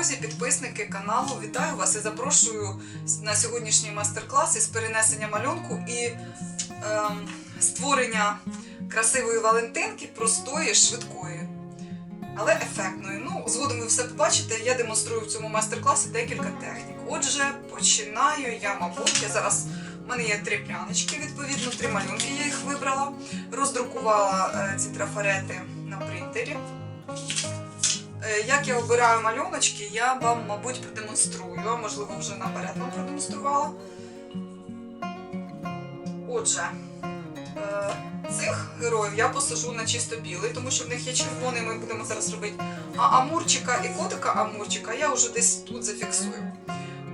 Друзі, підписники каналу, вітаю вас і запрошую на сьогоднішній майстер-клас із перенесення малюнку і ем, створення красивої Валентинки, простої, швидкої, але ефектної. Ну, згодом ви все побачите. Я демонструю в цьому майстер-класі декілька технік. Отже, починаю я, мабуть, я зараз. У мене є три прянички, відповідно, три малюнки я їх вибрала. Роздрукувала е, ці трафарети на принтері. Е, Як я обираю малюночки, я вам, мабуть, продемонструю, а можливо, вже наперед вам продемонструвала. Отже, е, цих героїв я посажу на чисто білий, тому що в них є червоний, ми будемо зараз робити. А амурчика і котика амурчика я вже десь тут зафіксую.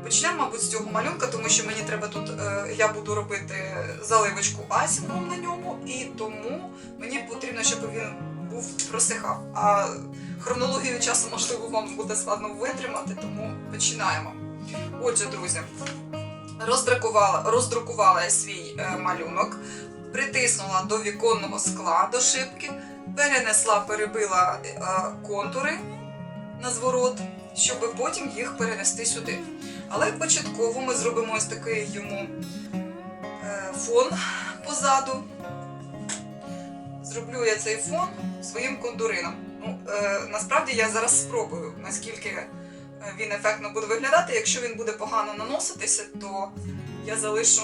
Почнемо, мабуть, з цього малюнка, тому що мені треба тут, е, я буду робити заливочку асінгом на ньому, і тому мені потрібно, щоб він був просихав. А хронологію часу, можливо, вам буде складно витримати, тому починаємо. Отже, друзі, роздрукувала, роздрукувала я свій е, малюнок, притиснула до віконного скла, до шибки, перенесла, перебила е, контури на зворот, щоб потім їх перенести сюди. Але початково ми зробимо ось такий йому е, фон позаду. Зроблю я цей фон своїм контурином. Ну, е, насправді я зараз спробую, наскільки е, він ефектно буде виглядати. Якщо він буде погано наноситися, то я залишу,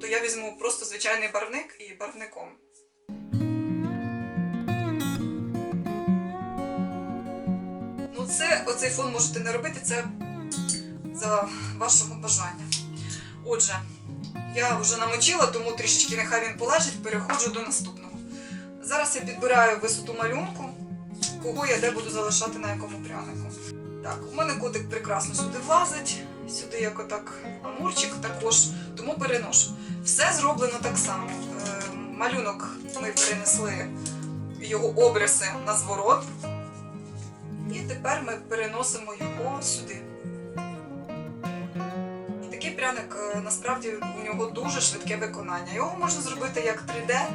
то я візьму просто звичайний барвник і барвником. Ну, це оцей фон можете не робити, це за вашого бажання. Отже, я вже намочила, тому трішечки нехай він полежить, переходжу до наступного. Зараз я підбираю висоту малюнку, кого я де буду залишати на якому прянику. Так, у мене котик прекрасно сюди влазить, сюди як отак амурчик також, тому переношу. Все зроблено так само. Е, малюнок ми перенесли його обриси на зворот. І тепер ми переносимо його сюди. І такий пряник е, насправді у нього дуже швидке виконання. Його можна зробити як 3D е,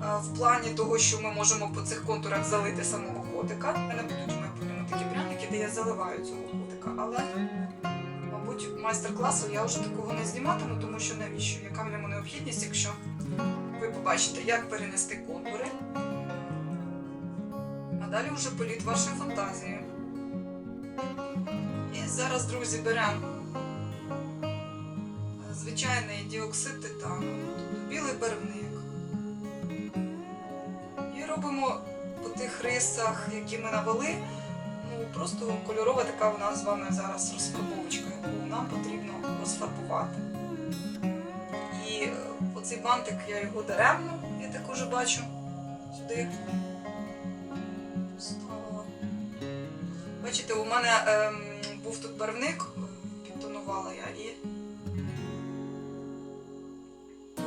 в плані того, що ми можемо по цих контурах залити самого котика. У мене будуть майбутньому такі пряники, де я заливаю цього котика. Але, мабуть, майстер-класу я вже такого не зніматиму, тому що навіщо? Яка в ньому необхідність, якщо ви побачите, як перенести контури. А далі вже політ вашої фантазії. І зараз, друзі, беремо звичайний діоксид титану, тобто білий барвник. І по тих рисах, які ми навели, ну просто кольорова така у нас з вами зараз розфарбовочка, яку нам потрібно розфарбувати. І е, оцей бантик я його даремно, я так уже бачу, сюди. Бачите, у мене ем, був тут барвник, підтонувала я і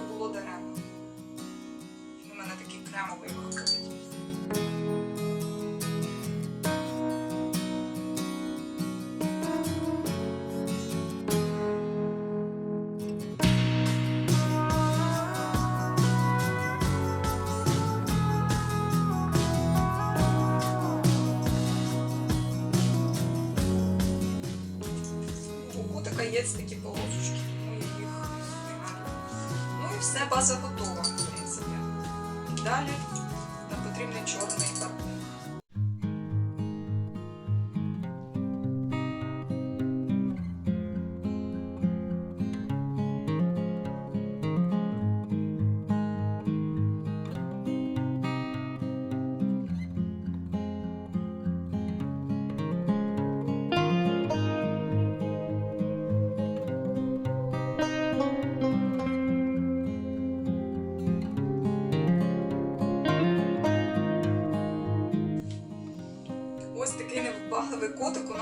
було даремно. У мене такий кремовий база готова, в принципі. Далі нам потрібний чорний барвник.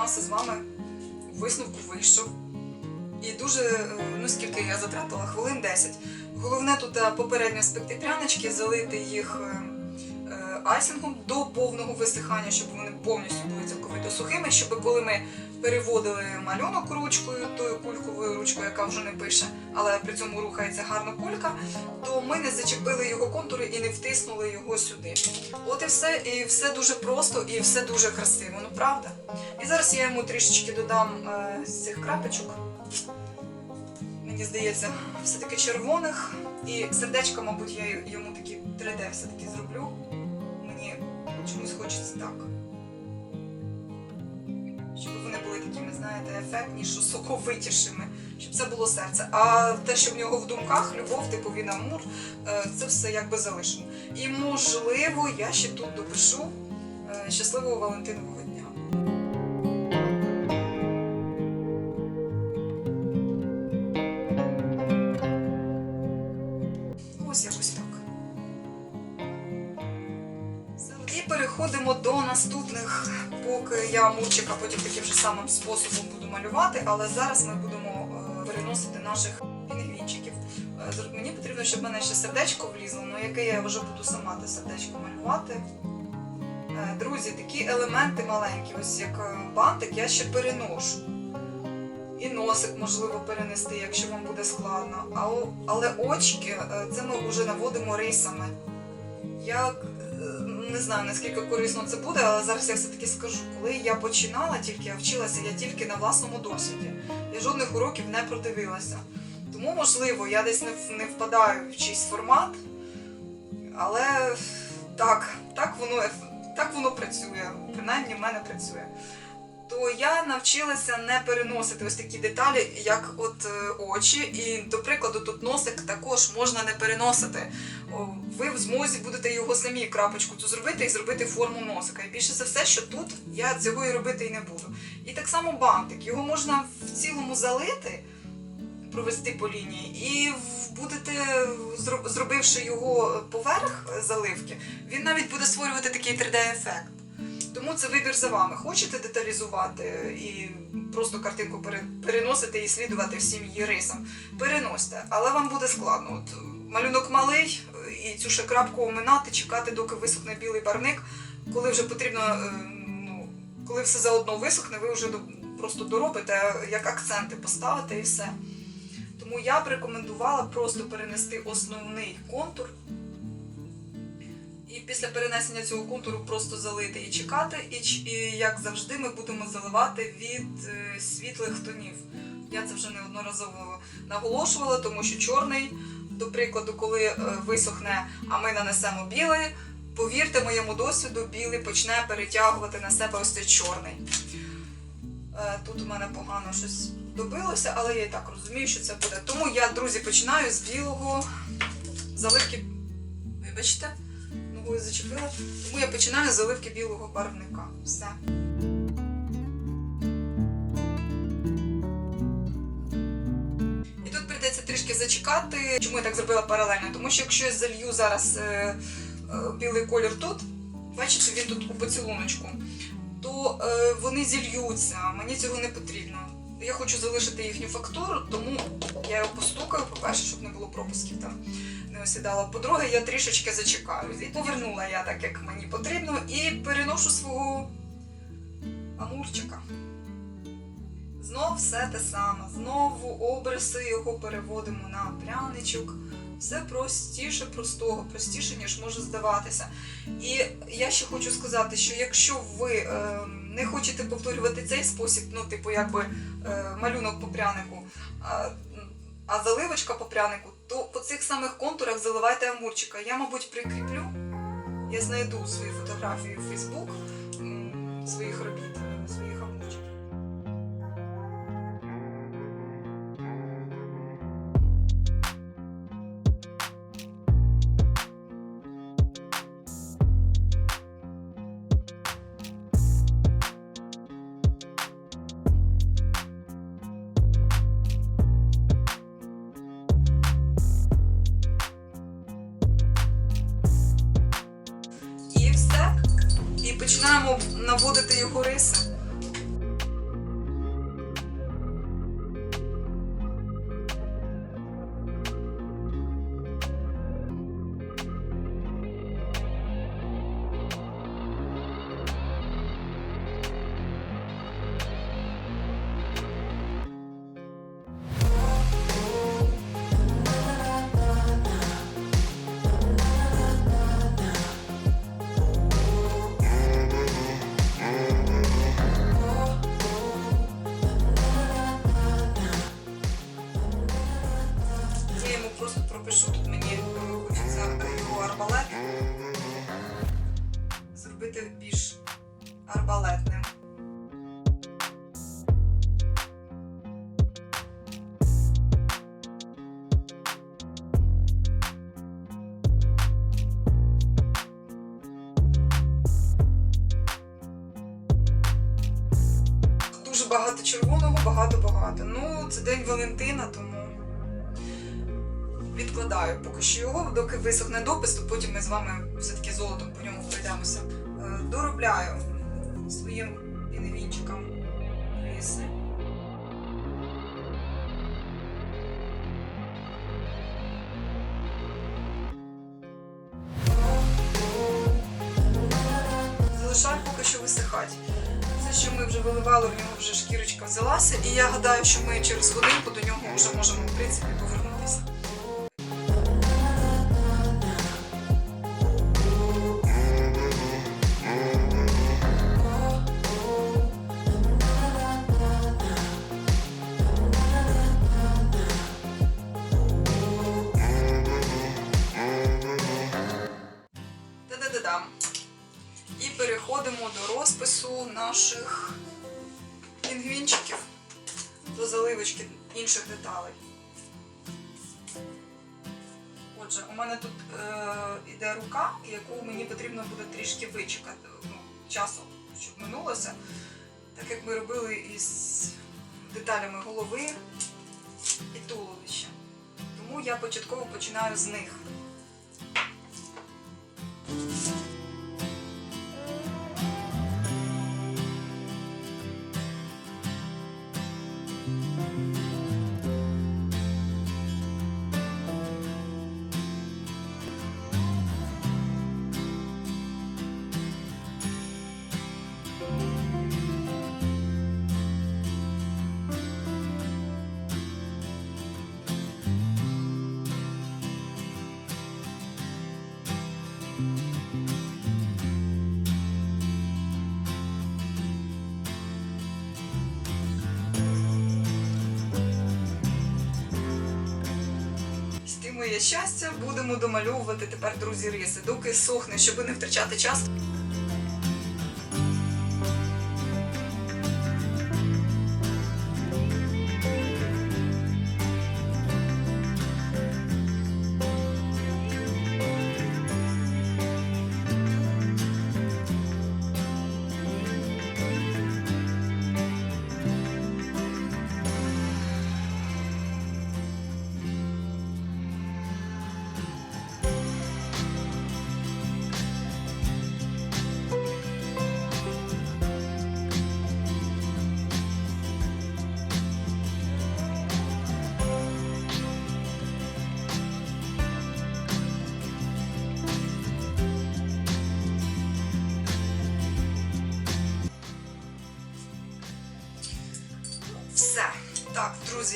Котик з вами у висновку вийшов. І дуже, е, ну скільки я затратила, хвилин 10. Головне тут е, попередньо спекти прянички, залити їх е, айсингом до повного висихання, щоб вони повністю були цілковито сухими, щоб коли ми переводили малюнок ручкою, тою кульковою ручкою, яка вже не пише, але при цьому рухається гарно кулька, то ми не зачепили його контури і не втиснули його сюди. От і все, і все дуже просто, і все дуже красиво, ну правда? І зараз я йому трішечки додам е, з цих крапочок. Мені здається, все-таки червоних. І сердечко, мабуть, я йому такі 3D все-таки зроблю. Чомусь хочеться так. Щоб вони були такими, знаєте, ефектні, що соковитішими, щоб це було серце. А те, що в нього в думках, любов, типу він амур, е, це все якби залишимо. І можливо, я ще тут допишу е, щасливого Валентинового І переходимо до наступних, поки я мурчика потім таким же самим способом буду малювати, але зараз ми будемо е, переносити наших пінгвінчиків. Е, Мені потрібно, щоб в мене ще сердечко влізло, ну яке я вже буду сама те сердечко малювати. Е, Друзі, такі елементи маленькі, ось як бантик, я ще переношу. І носик можливо перенести, якщо вам буде складно. Але очки це ми вже наводимо рисами. Я е, не знаю наскільки корисно це буде, але зараз я все-таки скажу. Коли я починала тільки, я вчилася, я тільки на власному досвіді. Я жодних уроків не продивилася. Тому, можливо, я десь не, не впадаю в чийсь формат, але так, так воно, так воно працює. Принаймні в мене працює. То я навчилася не переносити ось такі деталі, як от е, очі. І, до прикладу, тут носик також можна не переносити. Ви в змозі будете його самі крапочку цю зробити і зробити форму носика. І більше за все, що тут я цього і робити і не буду. І так само бантик. Його можна в цілому залити, провести по лінії, і будете, зробивши його поверх е, заливки, він навіть буде створювати такий 3D-ефект. Тому це вибір за вами. Хочете деталізувати і просто картинку переносити і слідувати всім її рисам. Переносьте, але вам буде складно. От малюнок малий, і цю ще крапку оминати, чекати, доки висохне білий барвник. Коли вже потрібно, е, ну, коли все заодно висохне, ви вже просто доробите, як акценти поставите і все. Тому я б рекомендувала просто перенести основний контур. І після перенесення цього контуру просто залити і чекати. І, і як завжди, ми будемо заливати від е, світлих тонів. Я це вже неодноразово наголошувала, тому що чорний, до прикладу, коли е, висохне, а ми нанесемо білий, повірте моєму досвіду, білий почне перетягувати на себе ось цей чорний. Е, Тут у мене погано щось добилося, але я і так розумію, що це буде. Тому я, друзі, починаю з білого заливки. Вибачте, ногою зачепила. Тому я починаю з заливки білого барвника. Все. І тут прийдеться трішки зачекати. Чому я так зробила паралельно? Тому що якщо я залью зараз е, е, білий колір тут, бачите, він тут у поцілуночку, то е, вони зільються. Мені цього не потрібно. Я хочу залишити їхню фактуру, тому я його постукаю, по-перше, щоб не було пропусків там не осідало. По-друге, я трішечки зачекаю. І повернула я так, як мені потрібно, і переношу свого амурчика. Знов все те саме. Знову обриси його переводимо на пряничок. Все простіше простого, простіше, ніж може здаватися. І я ще хочу сказати, що якщо ви е, не хочете повторювати цей спосіб, ну, типу, якби е, малюнок по прянику, а, заливочка по прянику, то по цих самих контурах заливайте амурчика. Я, мабуть, прикріплю. Я знайду свої фотографії в Фейсбук своїх робіт, починаємо наводити його риси. Багато червоного, багато-багато. Ну, це день Валентина, тому відкладаю поки що його, доки висохне допис, то потім ми з вами все-таки золотом по ньому пройдемося. Е, Доробляю своїм пінгвінчикам риси. Залишаю поки що висихати. Це що ми вже виливали, в нього вже шкірочка взялася, і я гадаю, що ми через годинку до нього вже можемо в принципі повернутися. Наших пінгвінчиків, до заливочки інших деталей. Отже, у мене тут е, іде рука, яку мені потрібно буде трішки вичекати ну, часу, щоб минулося, так як ми робили із деталями голови і туловища. Тому я початково починаю з них. Ти щастя, будемо домальовувати тепер, друзі, риси, доки сохне, щоб не втрачати час.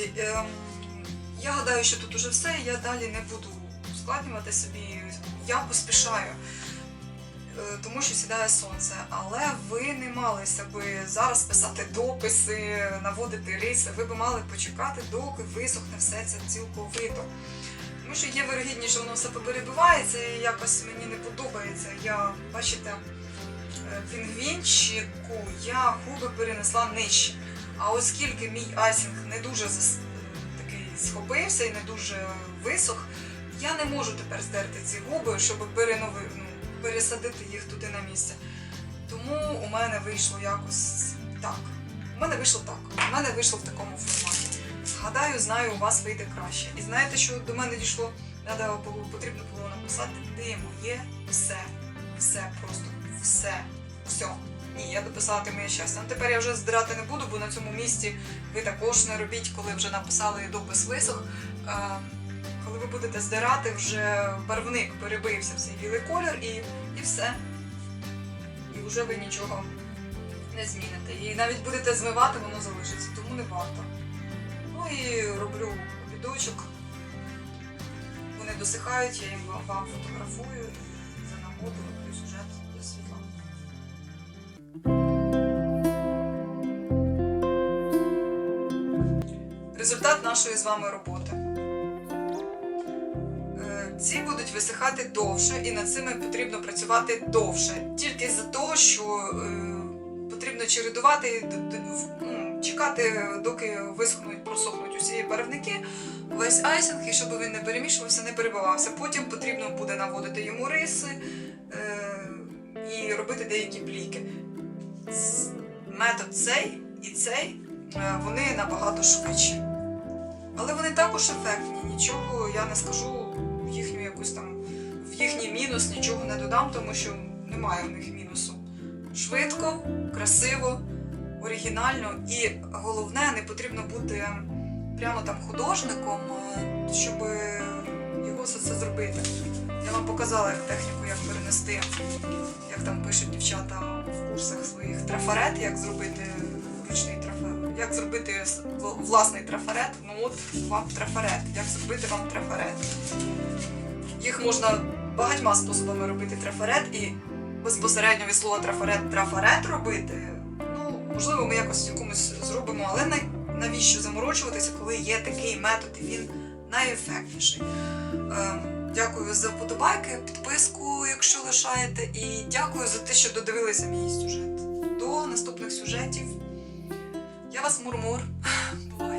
Друзі, ем, я гадаю, що тут уже все. Я далі не буду ускладнювати собі. Я поспішаю, е, тому що сідає сонце. Але ви не малися би зараз писати дописи, наводити риси. Ви б мали почекати, доки висохне все це цілковито. Тому що є вирогідність, що воно все поперебивається і якось мені не подобається. Я, бачите, е, пінгвінчику я губи перенесла нижче. А оскільки мій айсінг не дуже такий схопився і не дуже висох, я не можу тепер здерти ці губи, щоб перенови, ну, пересадити їх туди на місце. Тому у мене вийшло якось так. У мене вийшло так. У мене вийшло в такому форматі. Гадаю, знаю, у вас вийде краще. І знаєте, що до мене дійшло? Надо було, потрібно було написати, ти моє все. Все просто все. Все. Ні, я дописала ти моє щастя. Ну тепер я вже здирати не буду, бо на цьому місці ви також не робіть, коли вже написали допис висох. Е, коли ви будете здирати, вже барвник перебився в цей білий колір і, і все. І вже ви нічого не зміните. І навіть будете змивати, воно залишиться, тому не варто. Ну і роблю обідочок. Вони досихають, я їм вам- фотографую і за нагоду нашої з вами роботи. Е, ці будуть висихати довше, і над цими потрібно працювати довше. Тільки з-за того, що е, потрібно чередувати, ну, чекати, доки висохнуть, просохнуть усі барвники, весь айсинг, і щоб він не перемішувався, не перебивався. Потім потрібно буде наводити йому риси е, і робити деякі бліки. Метод цей і цей вони набагато швидші. Але вони також ефектні. Нічого я не скажу в їхню якусь там в їхній мінус, нічого не додам, тому що немає в них мінусу. Швидко, красиво, оригінально і головне, не потрібно бути прямо там художником, е, щоб його все це зробити. Я вам показала як техніку, як перенести, як там пишуть дівчата в курсах своїх трафарет, як зробити зробити власний трафарет. Ну от вам трафарет, як зробити вам трафарет. Їх можна багатьма способами робити трафарет і безпосередньо від слова трафарет трафарет робити. Ну, можливо, ми якось якомусь зробимо, але навіщо заморочуватися, коли є такий метод, і він найефектніший. Ем, Дякую за вподобайки, підписку, якщо лишаєте, і дякую за те, що додивилися мій сюжет. До наступних сюжетів. E elas murmuram. Ah,